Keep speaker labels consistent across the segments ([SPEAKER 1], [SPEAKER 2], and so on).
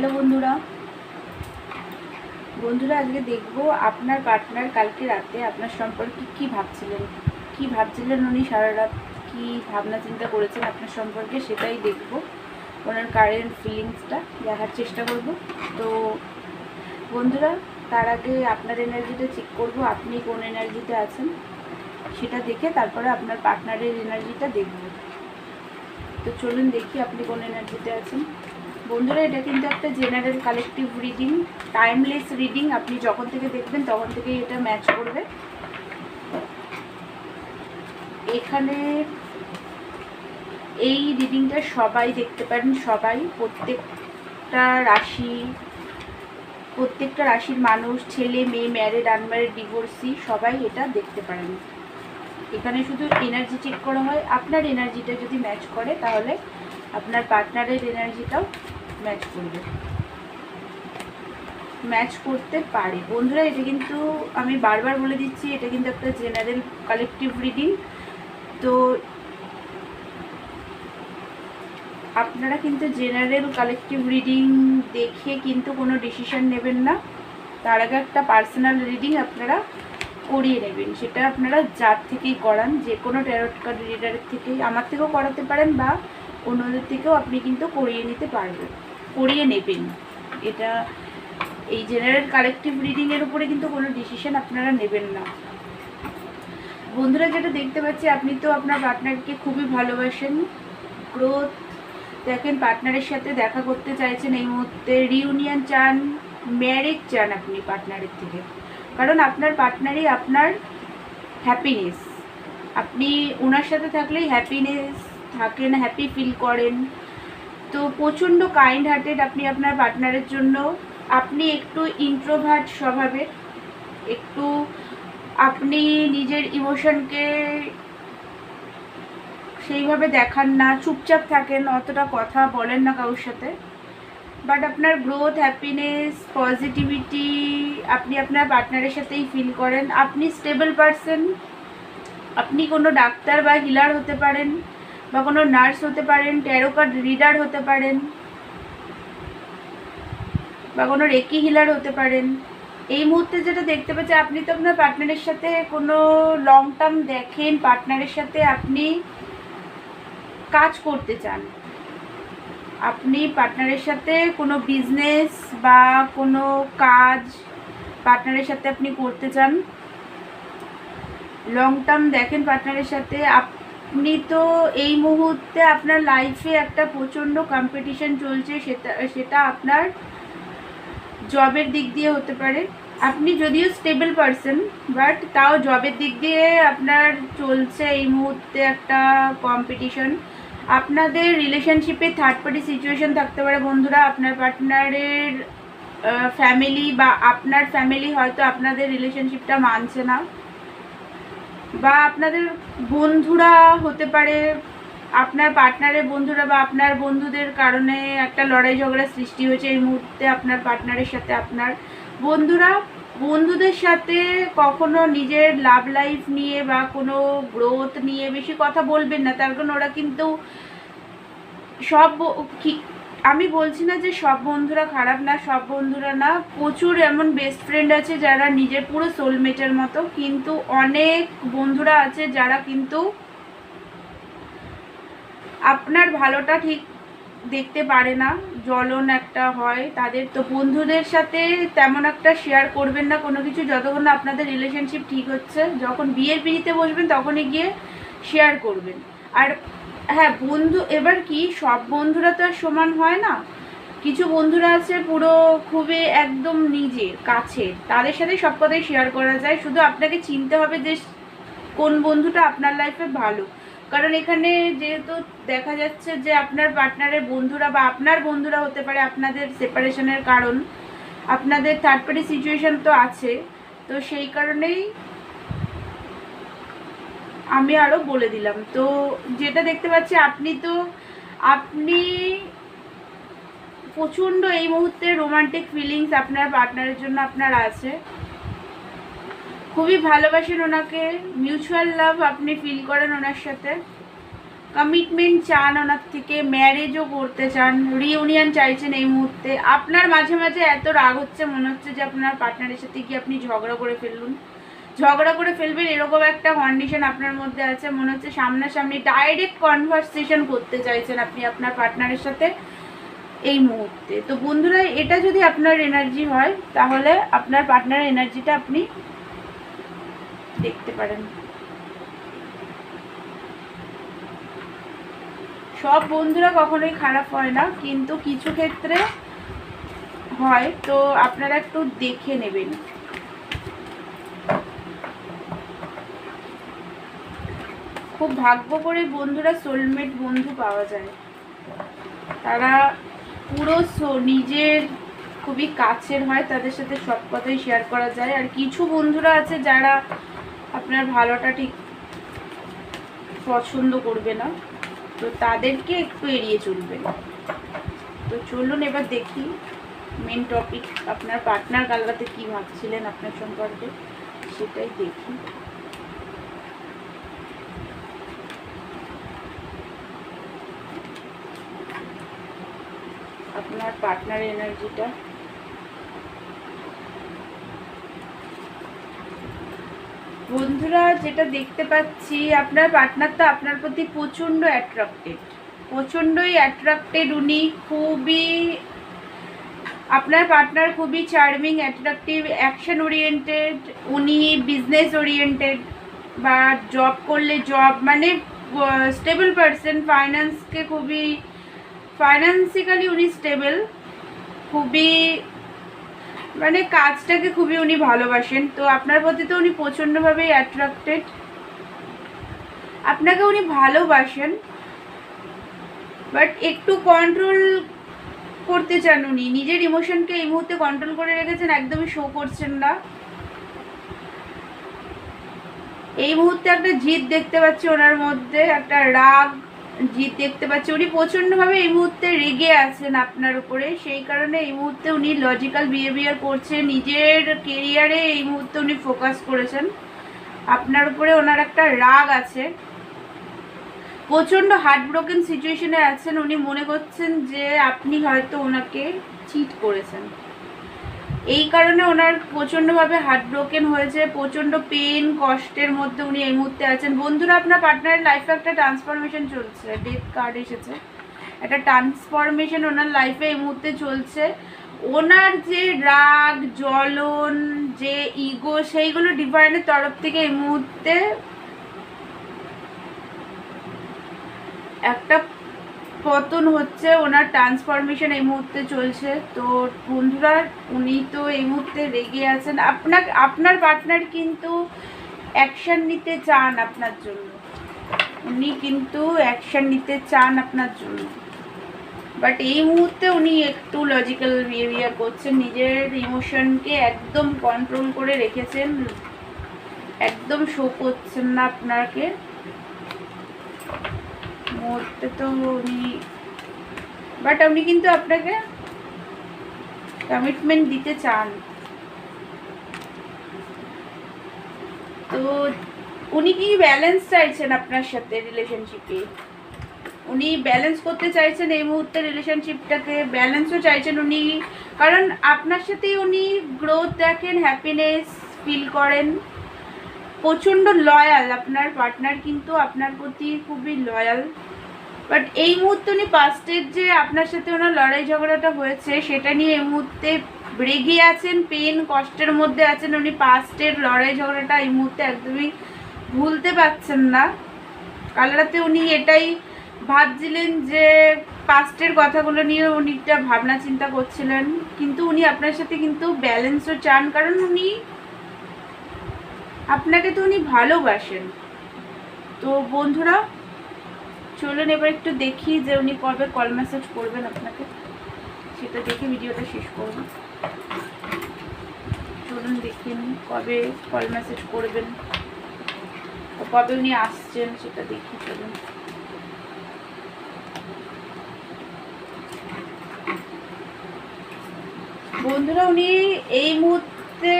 [SPEAKER 1] Hello বন্ধুরা। বন্ধুরা, আজকে দেখব আপনার পার্টনার কালকে রাতে আপনার সম্পর্কে কি ভাবছিলেন? কি ভাবছিলেন উনি সারা রাত? কি ভাবনা চিন্তা করেছেন আপনার সম্পর্কে সেটাই দেখব। ওনার কারেন্ট ফিলিংসটা দেখার চেষ্টা করব। তো বন্ধুরা, তার আগে আপনার এনার্জিটা চেক করব, আপনি কোন এনার্জিতে আছেন? সেটা দেখে তারপরে আপনার পার্টনারের এনার্জিটা দেখব। তো চলুন দেখি আপনি কোন এনার্জিতে আছেন। বন্ধুরা, এটা কিন্তু একটা general collective reading timeless reading আপনি যখন থেকে দেখবেন তখন থেকেই এটা ম্যাচ করবে। এখানে এই রিডিংটা সবাই দেখতে পারেন, সবাই। প্রত্যেকটা রাশি, প্রত্যেকটা রাশির মানুষ, ছেলে, মেয়ে ম্যারেড আনম্যারেড ডিভোর্সি সবাই এটা দেখতে পারেন। এখানে শুধু এনার্জি চেক করা হয়। আপনার এনার্জিটা যদি ম্যাচ করে, তাহলে আপনার পার্টনারের এনার্জিটাও ম্যাচ করবে। ম্যাচ করতে পারে। বন্ধুরা, এটা কিন্তু আমি বারবার বলে দিচ্ছি, এটা কিন্তু একটা জেনারেল কালেকটিভ রিডিং তো আপনারা কিন্তু জেনারেল কালেকটিভ রিডিং দেখে কিন্তু কোনো ডিসিশন নেবেন না। তার আগে একটা পার্সোনাল রিডিং আপনারা করিয়ে নেবেন। সেটা আপনারা যার থেকেই করান, যে কোনো ট্যারট কার্ড রিডারের থেকেই। আমার থেকেও করাতে পারেন বা অন্যদের থেকেও আপনি কিন্তু করিয়ে নিতে পারবেন। করিয়ে নেবেন। এটা এই জেনারেল কালেকটিভ রিডিংয়ের উপরে কিন্তু কোনো ডিসিশন আপনারা নেবেন না। বন্ধুরা যেটা দেখতে পাচ্ছি, আপনি তো আপনার পার্টনারকে খুবই ভালোবাসেন। গ্রোথ দেখেন পার্টনারের সাথে দেখা করতে চাইছেন, এই মুহূর্তে রিউনিয়ন চান ম্যারেজ চান আপনি পার্টনারের থেকে। কারণ আপনার পার্টনারই আপনার হ্যাপিনেস আপনি ওনার সাথে থাকলেই হ্যাপিনেস থাকেন হ্যাপি ফিল করেন। তো প্রচণ্ড কাইন্ড হার্টেড আপনি আপনার পার্টনারের জন্য। আপনি একটু ইন্ট্রোভার্ট স্বভাবের। একটু আপনি নিজের ইমোশনকে সেইভাবে দেখান না, চুপচাপ থাকেন, অতটা কথা বলেন না কারোর সাথে। বাট আপনার গ্রোথ হ্যাপিনেস পজিটিভিটি আপনি আপনার পার্টনারের সাথেই ফিল করেন। আপনি স্টেবল পারসন আপনি কোনো ডাক্তার বা হিলার হতে পারেন। বা কোনো নার্স হতে পারেন ট্যারো কার্ড রিডার হতে পারেন, বা কোনো রেকি হিলার হতে পারেন। এই মুহূর্তে যেটা দেখতে পাচ্ছি, আপনি তো আপনার পার্টনারের সাথে কোনো লং টার্ম দেখেন পার্টনারের সাথে আপনি কাজ করতে চান। আপনি পার্টনারের সাথে কোনো বিজনেস বা কোনো কাজ পার্টনারের সাথে আপনি করতে চান লং টার্ম দেখেন পার্টনারের সাথে আপনি তো এই মুহূর্তে আপনার লাইফে একটা প্রচণ্ড কম্পিটিশন চলছে, সেটা সেটা আপনার জবের দিক দিয়ে হতে পারে। আপনি যদিও স্টেবল পারসন বাট তাও জবের দিক দিয়ে আপনার চলছে এই মুহূর্তে একটা কম্পিটিশন আপনাদের রিলেশনশিপে থার্ড পার্টি সিচুয়েশন থাকতে পারে। বন্ধুরা, আপনার পার্টনারের ফ্যামিলি বা আপনার ফ্যামিলি হয়তো আপনাদের রিলেশনশিপটা মানছে না। বা আপনাদের বন্ধুরা হতে পারে, আপনার পার্টনারের বন্ধুরা বা আপনার বন্ধুদের কারণে একটা লড়াই ঝগড়া সৃষ্টি হয়েছে, এই মুহূর্তে আপনার পার্টনারের সাথে আপনার বন্ধুরা, বন্ধুদের সাথে কখনো নিজের লাভ লাইফ নিয়ে বা কোনো গ্রোথ নিয়ে বেশি কথা বলবেন না, তার কারণ ওরা কিন্তু সব আমি বলছি না যে সব বন্ধুরা খারাপ না, সব বন্ধুরা না, প্রচুর এমন বেস্ট ফ্রেন্ড আছে যারা নিজের পুরো সোলমেটের মতো, কিন্তু অনেক বন্ধুরা আছে যারা কিন্তু আপনার ভালোটা ঠিক দেখতে পারে না, জ্বলন একটা হয়, তাদের তো বন্ধুদের সাথে তেমন একটা শেয়ার করবেন না, কোনো কিছু যতক্ষণ না আপনাদের রিলেশনশিপ ঠিক হচ্ছে, যখন বিয়ের পিড়িতে বসবেন তখনই গিয়ে শেয়ার করবেন। আর হ্যাঁ বন্ধু, এবার কি, সব বন্ধুরা তো আর সমান হয় না। কিছু বন্ধুরা আছে পুরো খুবই একদম নিজের কাছে। তাদের সাথে সব কথাই শেয়ার করা যায়। শুধু আপনাকে চিনতে হবে যে কোন বন্ধুটা আপনার লাইফে ভালো। কারণ এখানে যেহেতু দেখা যাচ্ছে যে আপনার পার্টনারের বন্ধুরা বা আপনার বন্ধুরা হতে পারে আপনাদের সেপারেশনের কারণ। আপনাদের থার্ড পার্টি সিচুয়েশন তো আছে। তো সেই কারণেই আমি আরও বলে দিলাম। তো যেটা দেখতে পাচ্ছি, আপনি তো, আপনি প্রচণ্ড এই মুহূর্তে রোমান্টিক ফিলিংস আপনার পার্টনারের জন্য আপনার আছে। খুবই ভালোবাসেন ওনাকে মিউচুয়াল লাভ আপনি ফিল করেন ওনার সাথে। কমিটমেন্ট চান ওনার থেকে ম্যারেজও করতে চান রিউনিয়ন চাইছেন এই মুহূর্তে। আপনার মাঝে মাঝে এত রাগ হচ্ছে, মনে হচ্ছে যে আপনার পার্টনারের সাথে কি আপনি ঝগড়া করে ফেলুন। ঝগড়া করে ফেলবেন এরকম একটা কন্ডিশন আপনার মধ্যে আছে, মনে হচ্ছে সামনাসামনি ডাইরেক্ট কনভারসেশন করতে চাইছেন আপনি আপনার পার্টনারের সাথে এই মুহূর্তে। তো বন্ধুরা, এটা যদি আপনার এনার্জি হয়, তাহলে আপনার পার্টনারের এনার্জিটা আপনি দেখতে পারেন। সব বন্ধুরা কখনোই খারাপ হয় না, কিন্তু কিছু ক্ষেত্রে হয়, তো আপনারা একটু দেখে নেবেন। খুব ভাগ্য করে বন্ধুরা সোলমেট বন্ধু পাওয়া যায়। তারা পুরো নিজের খুবই কাছের হয়, তাদের সাথে সব কথাই শেয়ার করা যায়। আর কিছু বন্ধুরা আছে যারা আপনার ভালোটা ঠিক পছন্দ করবে না, তো তাদেরকে একটু এড়িয়ে চলবেন তো চলুন এবার দেখি মেন টপিক আপনার পার্টনার কালরাতে কি ভাবছিলেন আপনার সম্পর্কে, সেটাই দেখি। আপনার পার্টনার এনার্জিটা বন্ধুরা, যেটা দেখতে পাচ্ছি, আপনার পার্টনার তো আপনার প্রতি প্রচণ্ড অ্যাট্রাক্টেড প্রচণ্ডই অ্যাট্রাক্টেড উনি, খুবই, আপনার পার্টনার খুবই চার্মিং অ্যাট্রাকটিভ অ্যাকশন ওরিয়েন্টেড উনি বিজনেস ওরিয়েন্টেড বা জব করলে জব মানে স্টেবল পারসন ফাইন্যান্সকে খুবই ফাইন্যান্সিক্যালি উনি স্টেবল খুবই মানে কাজটাকে খুবই উনি ভালোবাসেন। তো আপনার প্রতি তো উনি প্রচণ্ডভাবেই অ্যাট্রাক্টেড আপনাকে উনি ভালোবাসেন বাট একটু কন্ট্রোল করতে চান উনি। নিজের ইমোশনকে এই মুহূর্তে কন্ট্রোল করে রেখেছেন, একদমই শো করছেন না। এই মুহূর্তে একটা জিদ দেখতে পাচ্ছি ওনার মধ্যে, একটা রাগ। জিদ দেখতে পাচ্ছি। উনি প্রচণ্ডভাবে এই মুহূর্তে রেগে আছেন আপনার উপরে। সেই কারণে এই মুহূর্তে উনি লজিক্যাল বিহেভিয়ার করছেন নিজের কেরিয়ারে এই মুহূর্তে উনি ফোকাস করেছেন। আপনার উপরে ওনার একটা রাগ আছে। প্রচণ্ড হার্ট ব্রোকেন সিচুয়েশনে আছেন। উনি মনে করছেন যে আপনি হয়তো ওনাকে চিট করেছেন। এই কারণে ওনার প্রচণ্ডভাবে হার্ট ব্রোকেন হয়েছে, প্রচণ্ড পেন কষ্টের মধ্যে উনি এই মুহূর্তে আছেন। বন্ধুরা, আপনার পার্টনারের লাইফে একটা ট্রান্সফরমেশন চলছে। ডেথ কার্ড এসেছে। একটা ট্রান্সফরমেশন ওনার লাইফে এই মুহূর্তে চলছে। ওনার যে রাগ, জ্বলন, যে ইগো সেইগুলো ডিভাইনের তরফ থেকে এই মুহূর্তে একটা পতন হচ্ছে, ওনার ট্রান্সফরমেশন এই মুহূর্তে চলছে। তো বন্ধুরা, উনি তো এই মুহূর্তে রেগে আছেন। আপনার আপনার পার্টনার কিন্তু অ্যাকশন নিতে চান আপনার জন্য। উনি কিন্তু অ্যাকশন নিতে চান আপনার জন্য। বাট এই মুহূর্তে উনি একটু লজিক্যাল বিহেভিয়ার করছেন। নিজের ইমোশনকে একদম কন্ট্রোল করে রেখেছেন। একদম শো করছেন না আপনাকে। মুহূর্তে তো উনি বাট উনি কিন্তু আপনাকে কমিটমেন্ট দিতে চান। তো উনি কি ব্যালেন্স চাইছেন আপনার সাথে রিলেশনশিপে উনি ব্যালেন্স করতে চাইছেন এই মুহূর্তে রিলেশনশিপটাকে ব্যালেন্সও চাইছেন উনি, কারণ আপনার সাথে উনি গ্রোথ দেখেন হ্যাপিনেস ফিল করেন। প্রচণ্ড লয়াল আপনার পার্টনার কিন্তু আপনার প্রতি খুবই লয়াল বাট এই মুহূর্তে উনি পাস্টের যে আপনার সাথে ওনার লড়াই ঝগড়াটা হয়েছে, সেটা নিয়ে এই মুহূর্তে রেগে আছেন পেন কষ্টের মধ্যে আছেন উনি পাস্টের লড়াই ঝগড়াটা এই মুহূর্তে একদমই ভুলতে পারছেন না। কাল রাতে উনি এটাই ভাবছিলেন যে পাস্টের কথাগুলো নিয়ে উনি একটা ভাবনা চিন্তা করছিলেন, কিন্তু উনি আপনার সাথে কিন্তু ব্যালেন্সও চান, কারণ উনি আপনাকে তো উনি ভালোবাসেন। তো বন্ধুরা চলুন, এবার একটু দেখি যে উনি কবে কল মেসেজ করবেন আপনাকে। সেটা দেখে ভিডিওটা শেষ করব। চলুন দেখে নিন কবে কল মেসেজ করবেন কবে উনি আসছেন, সেটা দেখি, চলুন। বন্ধুরা, উনি এই মুহূর্তে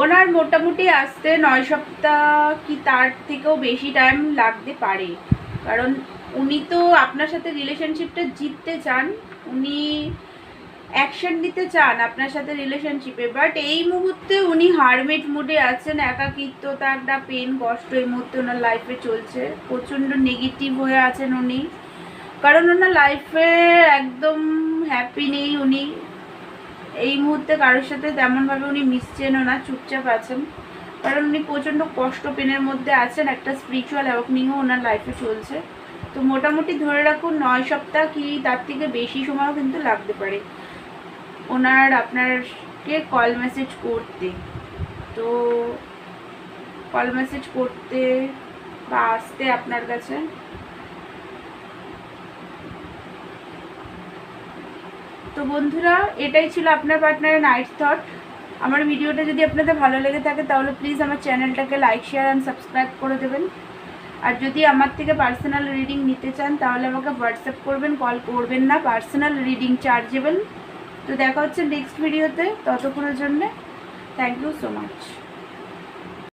[SPEAKER 1] ওনার মোটামুটি আসতে নয় সপ্তাহ কি তার থেকেও বেশি টাইম লাগতে পারে। কারণ উনি তো আপনার সাথে রিলেশনশিপটা জিততে চান, উনি অ্যাকশন নিতে চান আপনার সাথে রিলেশনশিপে বাট এই মুহূর্তে উনি হারমেট মুডে আছেন একাকিত্বতা একটা পেন কষ্ট এই মুহূর্তে ওনার লাইফে চলছে। প্রচণ্ড নেগেটিভ হয়ে আছেন উনি। কারণ ওনার লাইফে একদম হ্যাপি নেই উনি। এই মুহূর্তে কারোর সাথে তেমনভাবে উনি মিশছেনও না, চুপচাপ আছেন। কারণ উনি প্রচণ্ড কষ্ট পেনের মধ্যে আছেন, একটা স্পিরিচুয়াল অ্যাওয়াকনিংও ওনার লাইফে চলছে। তো মোটামুটি ধরে রাখুন, নয় সপ্তাহ কি তার থেকে বেশি সময়ও কিন্তু লাগতে পারে। ওনার আপনারকে কল মেসেজ করতে। তো কল মেসেজ করতে বা আসতে আপনার কাছে। তো বন্ধুরা, এটাই ছিল আপনার পার্টনারের নাইট থট আমার ভিডিওটা যদি আপনাদের ভালো লেগে থাকে, তাহলে প্লিজ আমার চ্যানেলটাকে লাইক শেয়ার অ্যান্ড সাবস্ক্রাইব করে দেবেন। আর যদি আমার থেকে পার্সোনাল রিডিং নিতে চান, তাহলে আমাকে হোয়াটসঅ্যাপ করবেন কল করবেন না পার্সোনাল রিডিং চার্জেবেল তো দেখা হচ্ছে নেক্সট ভিডিওতে ততক্ষণের জন্যে। Thank you so much